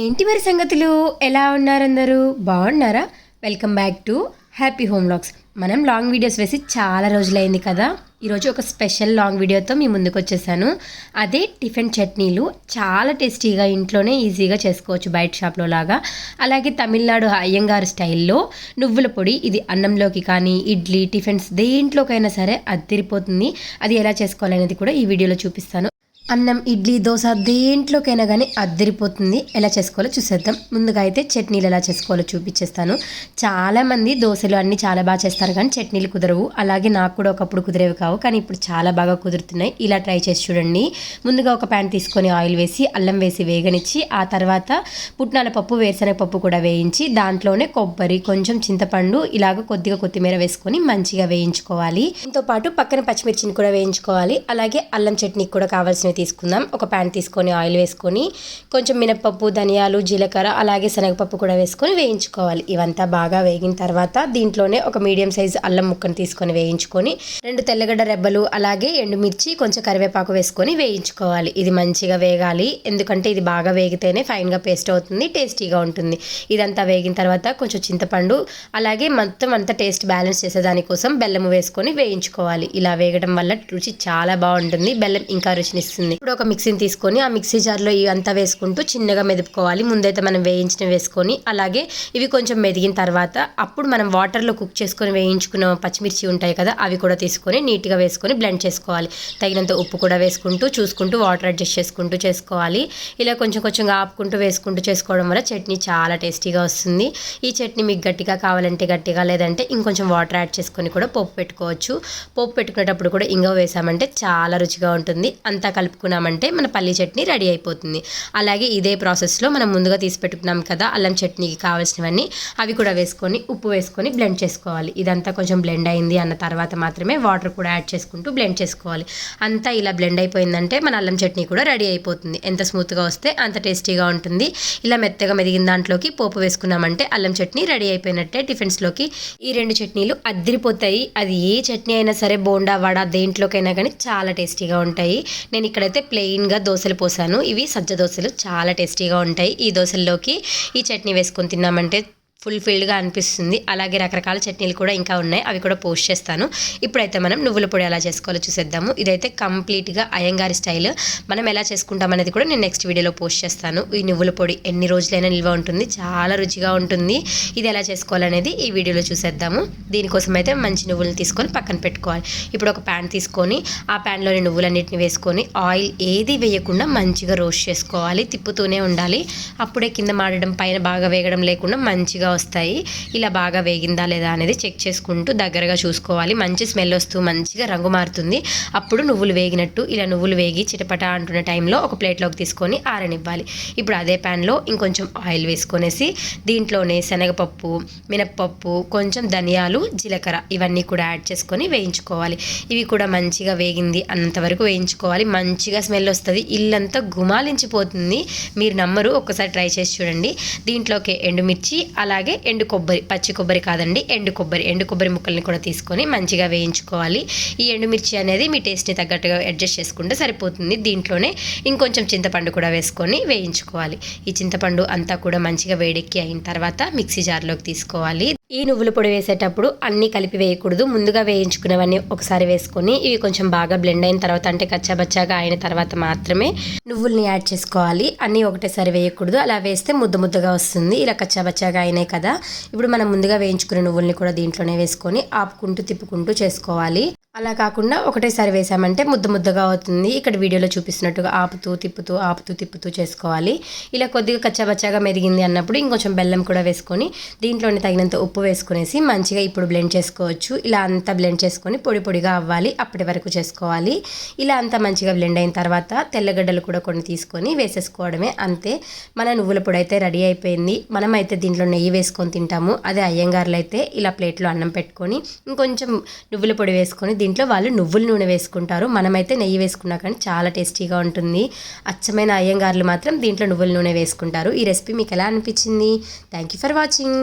ఏంటి మరి సంగతులు? ఎలా ఉన్నారందరూ? బాగున్నారా? Welcome back to happy home logs మనం లాంగ్ వీడియోస్ వేసి చాలా రోజులైంది కదా? ఈరోజు ఒక స్పెషల్ లాంగ్ వీడియోతో మీ ముందుకు వచ్చేసాను. అదే టిఫిన్ చట్నీలు చాలా టేస్టీగా ఇంట్లోనే ఈజీగా చేసుకోవచ్చు బయట షాప్లో లాగా. అలాగే తమిళనాడు అయ్యంగారు స్టైల్లో నువ్వుల పొడి ఇది అన్నంలోకి కానీ ఇడ్లీ టిఫిన్స్ దేంట్లోకైనా సరే అదిరిపోతుంది అది ఎలా చేసుకోవాలనేది కూడా ఈ వీడియోలో చూపిస్తాను. అన్నం ఇడ్లీ దోశ దేంట్లోకైనా కానీ అద్దరిపోతుంది. ఎలా చేసుకోవాలో చూసేద్దాం. ముందుగా అయితే చట్నీలు ఎలా చేసుకోవాలో చూపించేస్తాను చాలామంది దోశలు అన్నీ చాలా బాగా చేస్తారు కానీ చట్నీలు కుదరవు. అలాగే నాకు కూడా ఒకప్పుడు కుదిరేవి కావు కానీ ఇప్పుడు చాలా బాగా కుదురుతున్నాయి. ఇలా ట్రై చేసి చూడండి. ముందుగా ఒక ప్యాన్ తీసుకొని ఆయిల్ వేసి అల్లం వేసి వేగనిచ్చి ఆ తర్వాత పుట్నాల పప్పు వేరుశనగ పప్పు కూడా వేయించి దాంట్లోనే కొబ్బరి కొంచెం చింతపండు ఇలాగ కొద్దిగా కొత్తిమీర వేసుకొని మంచిగా వేయించుకోవాలి. దీంతో పాటు పక్కన పచ్చిమిర్చిని కూడా వేయించుకోవాలి. అలాగే అల్లం చట్నీకి కూడా కావాల్సినవి తీసుకుందాం. ఒక ప్యాన్ తీసుకొని ఆయిల్ వేసుకొని కొంచెం మినపప్పు ధనియాలు జీలకర్ర అలాగే శనగపప్పు కూడా వేసుకొని వేయించుకోవాలి. ఇవంతా బాగా వేగిన తర్వాత దీంట్లోనే ఒక మీడియం సైజు అల్లం ముక్కను తీసుకొని వేయించుకొని రెండు తెల్లగడ్డ రెబ్బలు అలాగే ఎండుమిర్చి కొంచెం కరివేపాకు వేసుకొని వేయించుకోవాలి. ఇది మంచిగా వేగాలి. ఎందుకంటే ఇది బాగా వేగితేనే ఫైన్గా పేస్ట్ అవుతుంది టేస్టీగా ఉంటుంది. ఇదంతా వేగిన తర్వాత కొంచెం చింతపండు అలాగే మొత్తం అంతా టేస్ట్ బ్యాలెన్స్ చేసేదానికోసం బెల్లం వేసుకొని వేయించుకోవాలి. ఇలా వేగడం వల్ల రుచి చాలా బాగుంటుంది. బెల్లం ఇంకా రుచినిస్తుంది. ఉంటుంది ఇప్పుడు ఒక మిక్సీని తీసుకొని ఆ మిక్సీ జార్లో ఇవి అంతా వేసుకుంటూ చిన్నగా మెదుపుకోవాలి. ముందైతే మనం వేయించిన వేసుకొని అలాగే ఇవి కొంచెం మెదిగిన తర్వాత అప్పుడు మనం వాటర్లో కుక్ చేసుకొని వేయించుకున్న పచ్చిమిర్చి ఉంటాయి కదా అవి కూడా తీసుకొని నీట్గా వేసుకొని బ్లెండ్ చేసుకోవాలి. తగినంత ఉప్పు కూడా వేసుకుంటూ చూసుకుంటూ వాటర్ అడ్జస్ట్ చేసుకుంటూ చేసుకోవాలి. ఇలా కొంచెం కొంచెం ఆపుకుంటూ వేసుకుంటూ చేసుకోవడం వల్ల చట్నీ చాలా టేస్టీగా వస్తుంది. ఈ చట్నీ మీకు గట్టిగా కావాలంటే గట్టిగా లేదంటే ఇంకొంచెం వాటర్ యాడ్ చేసుకొని కూడా పోపు పెట్టుకోవచ్చు. పోపు పెట్టుకునేటప్పుడు కూడా ఇంగ వేసామంటే చాలా రుచిగా ఉంటుంది. అంతా కలిపి పెట్టుకున్నామంటే మన పల్లి చట్నీ రెడీ అయిపోతుంది. అలాగే ఇదే ప్రాసెస్లో మనం ముందుగా తీసి పెట్టుకున్నాం కదా అల్లం చట్నీకి కావాల్సినవన్నీ అవి కూడా వేసుకొని ఉప్పు వేసుకొని బ్లెండ్ చేసుకోవాలి. ఇదంతా కొంచెం బ్లెండ్ అయింది అన్న తర్వాత మాత్రమే వాటర్ కూడా యాడ్ చేసుకుంటూ బ్లెండ్ చేసుకోవాలి. అంతా ఇలా బ్లెండ్ అయిపోయిందంటే మన అల్లం చట్నీ కూడా రెడీ అయిపోతుంది. ఎంత స్మూత్గా వస్తే అంత టేస్టీగా ఉంటుంది. ఇలా మెత్తగా మెదిగిన దాంట్లోకి పోపు వేసుకున్నామంటే అల్లం చట్నీ రెడీ అయిపోయినట్టే టిఫిన్స్లోకి ఈ రెండు చట్నీలు అద్దరిపోతాయి. అది ఏ చట్నీ అయినా సరే బోండా వడ దేంట్లోకైనా కానీ చాలా టేస్టీగా ఉంటాయి. నేను ఇక్కడ ఇక్కడైతే ప్లెయిన్గా దోశలు పోసాను. ఇవి సజ్జ దోశలు. చాలా టేస్టీగా ఉంటాయి. ఈ దోశల్లోకి ఈ చట్నీ వేసుకొని తిన్నామంటే ఫుల్ఫిల్డ్గా అనిపిస్తుంది. అలాగే రకరకాల చట్నీలు కూడా ఇంకా ఉన్నాయి. అవి కూడా పోస్ట్ చేస్తాను. ఇప్పుడైతే మనం నువ్వుల పొడి ఎలా చేసుకోవాలో చూసేద్దాము. ఇదైతే కంప్లీట్గా అయ్యంగారి స్టైల్. మనం ఎలా చేసుకుంటాం అనేది కూడా నేను నెక్స్ట్ వీడియోలో పోస్ట్ చేస్తాను. ఈ నువ్వుల పొడి ఎన్ని రోజులైనా నిల్వ ఉంటుంది. చాలా రుచిగా ఉంటుంది. ఇది ఎలా చేసుకోవాలనేది ఈ వీడియోలో చూసేద్దాము. దీనికోసం అయితే మంచి నువ్వులను తీసుకొని పక్కన పెట్టుకోవాలి. ఇప్పుడు ఒక ప్యాన్ తీసుకొని ఆ ప్యాన్లోని నువ్వులన్నింటిని వేసుకొని ఆయిల్ ఏది వేయకుండా మంచిగా రోస్ట్ చేసుకోవాలి. తిప్పుతూనే ఉండాలి. అప్పుడే కింద మాడడం పైన బాగా వేగడం లేకుండా మంచిగా వస్తాయి. ఇలా బాగా వేగిందా లేదా అనేది చెక్ చేసుకుంటూ దగ్గరగా చూసుకోవాలి. మంచి స్మెల్ వస్తూ మంచిగా రంగు మారుతుంది. అప్పుడు నువ్వులు వేగినట్టు ఇలా నువ్వులు వేగి చిటపట అంటున్న టైంలో ఒక ప్లేట్లోకి తీసుకొని ఆరనివ్వాలి. ఇప్పుడు అదే ప్యాన్లో ఇంకొంచెం ఆయిల్ వేసుకొనేసి దీంట్లోనే శనగపప్పు మినప్పప్పు కొంచెం ధనియాలు జీలకర్ర ఇవన్నీ కూడా యాడ్ చేసుకొని వేయించుకోవాలి. ఇవి కూడా మంచిగా వేగింది అంతవరకు వేయించుకోవాలి. మంచిగా స్మెల్ వస్తుంది. ఇల్లంతా గుమాలించిపోతుంది. మీరు నమ్మరు. ఒక్కసారి ట్రై చేసి చూడండి. దీంట్లోకి ఎండుమిర్చి అలాగే అలాగే ఎండు కొబ్బరి పచ్చి కొబ్బరి కాదండి ఎండు కొబ్బరి ఎండు కొబ్బరి ముక్కల్ని కూడా తీసుకొని మంచిగా వేయించుకోవాలి. ఈ ఎండుమిర్చి అనేది మీ టేస్ట్ని తగ్గట్టుగా అడ్జస్ట్ చేసుకుంటే సరిపోతుంది. దీంట్లోనే ఇంకొంచెం చింతపండు కూడా వేసుకొని వేయించుకోవాలి. ఈ చింతపండు అంతా కూడా మంచిగా వేడెక్కి అయిన తర్వాత మిక్సీ జార్లోకి తీసుకోవాలి. ఈ నువ్వుల పొడి వేసేటప్పుడు అన్నీ కలిపి వేయకూడదు. ముందుగా వేయించుకునేవన్నీ ఒకసారి వేసుకొని ఇవి కొంచెం బాగా బ్లెండ్ అయిన తర్వాత అంటే కచ్చాబచ్చాగా అయిన తర్వాత మాత్రమే నువ్వుల్ని యాడ్ చేసుకోవాలి. అన్నీ ఒకటేసారి వేయకూడదు. అలా వేస్తే ముద్ద ముద్దగా వస్తుంది. ఇలా కచ్చాబచ్చాగా అయినాయి కదా. ఇప్పుడు మనం ముందుగా వేయించుకునే నువ్వుల్ని కూడా దీంట్లోనే వేసుకొని ఆపుకుంటూ తిప్పుకుంటూ చేసుకోవాలి. అలా కాకుండా ఒకటేసారి వేసామంటే ముద్ద ముద్దగా అవుతుంది. ఇక్కడ వీడియోలో చూపిస్తున్నట్టుగా ఆపుతూ తిప్పుతూ ఆపుతూ తిప్పుతూ చేసుకోవాలి. ఇలా కొద్దిగా కచ్చాబచ్చాగా మెదిగింది అన్నప్పుడు ఇంకొంచెం బెల్లం కూడా వేసుకొని దీంట్లోనే తగినంత ఉప్పు వేసుకునేసి మంచిగా ఇప్పుడు బ్లెండ్ చేసుకోవచ్చు. ఇలా అంతా బ్లెండ్ చేసుకొని పొడి పొడిగా అవ్వాలి. అప్పటి వరకు చేసుకోవాలి. ఇలా అంతా మంచిగా బ్లెండ్ అయిన తర్వాత తెల్లగడ్డలు కూడా కొన్ని తీసుకొని వేసేసుకోవడమే అంతే. మన నువ్వుల పొడి అయితే రెడీ అయిపోయింది. మనమైతే దీంట్లో నెయ్యి వేసుకొని తింటాము. అదే అయ్యంగారులు అయితే ఇలా ప్లేట్లో అన్నం పెట్టుకొని ఇంకొంచెం నువ్వుల పొడి వేసుకొని దీంట్లో వాళ్ళు నువ్వుల నూనె వేసుకుంటారు. మనమైతే నెయ్యి వేసుకున్నా కానీ చాలా టేస్టీగా ఉంటుంది. అచ్చమైన అయ్యంగారులు మాత్రం దీంట్లో నువ్వుల నూనె వేసుకుంటారు. ఈ రెసిపీ మీకు ఎలా అనిపించింది? Thank you for watching